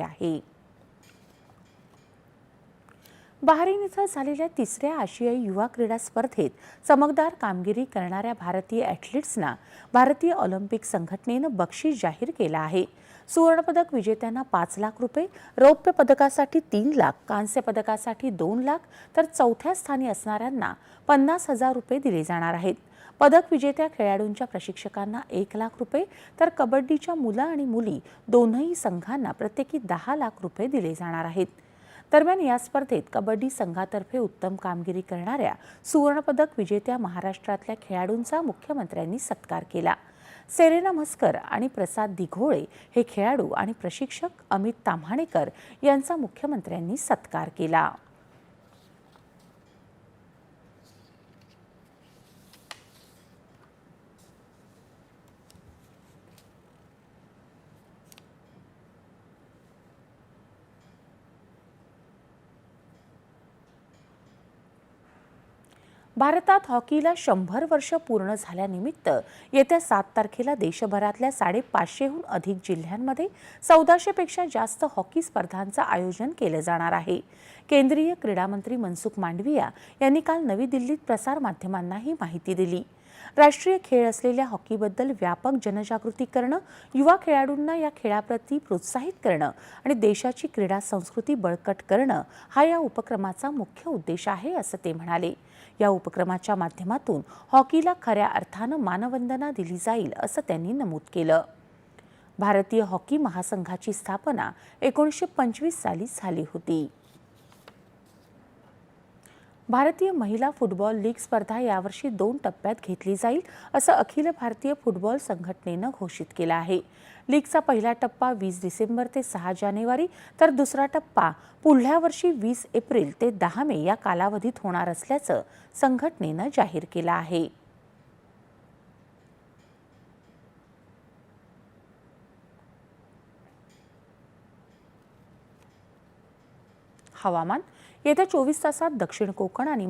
आहे बहारीन इथं झालेल्या तिसऱ्या आशियाई युवा क्रीडा स्पर्धेत चमकदार कामगिरी करणाऱ्या भारतीय ॲथलीट्सना भारतीय ऑलिम्पिक संघटनेनं बक्षीस जाहीर केलं आहे. सुवर्णपदक विजेत्यांना पाच लाख रुपये रौप्य पदकासाठी तीन लाख कांस्य पदकासाठी दोन लाख तर चौथ्या स्थानी असणाऱ्यांना पन्नास हजार रुपये दिले जाणार आहेत. पदक विजेत्या खेळाडूंच्या प्रशिक्षकांना एक लाख रुपये तर कबड्डीच्या मुलं आणि मुली दोनही संघांना प्रत्येकी दहा लाख रुपये दिले जाणार आहेत. दरम्यान या स्पर्धेत कबड्डी संघातर्फे उत्तम कामगिरी करणाऱ्या सुवर्णपदक विजेत्या महाराष्ट्रातल्या खेळाडूंचा मुख्यमंत्र्यांनी सत्कार केला. सेरेना म्हस्कर आणि प्रसाद दिघोळे हे खेळाडू आणि प्रशिक्षक अमित ताम्हाणेकर यांचा मुख्यमंत्र्यांनी सत्कार केला. भारतात हॉकीला शंभर वर्ष पूर्ण झाल्यानिमित्त येत्या सात तारखेला देशभरातल्या साडेपाचशेहून अधिक जिल्ह्यांमध्ये चौदाशेपेक्षा जास्त हॉकी स्पर्धांचं आयोजन केलं जाणार आहे. केंद्रीय क्रीडामंत्री मनसुख मांडविया यांनी काल नवी दिल्लीत प्रसारमाध्यमांना ही माहिती दिली. राष्ट्रीय खेळ असलेल्या हॉकीबद्दल व्यापक जनजागृती करणं युवा खेळाडूंना या खेळाप्रती प्रोत्साहित करणं आणि देशाची क्रीडा संस्कृती बळकट करणं हा या उपक्रमाचा मुख्य उद्देश आहे असं ते म्हणाले. या उपक्रमाच्या माध्यमातून हॉकीला खऱ्या अर्थानं मानवंदना दिली जाईल असं त्यांनी नमूद केलं. भारतीय हॉकी महासंघाची स्थापना एकोणीसशे पंचवीस साली झाली होती. भारतीय महिला फुटबॉल लीग स्पर्धा यावर्षी दोन टप्प्यात घेतली जाईल असं अखिल भारतीय फुटबॉल संघटनेनं घोषित केलं आहे. लीगचा पहिला टप्पा वीस डिसेंबर ते सहा जानेवारी तर दुसरा टप्पा पुढल्या वर्षी वीस एप्रिल ते दहा मे या कालावधीत होणार असल्याचं संघटनेनं जाहीर केलं आहे. हवामान येत्या चोवीस तासात दक्षिण कोकण आणि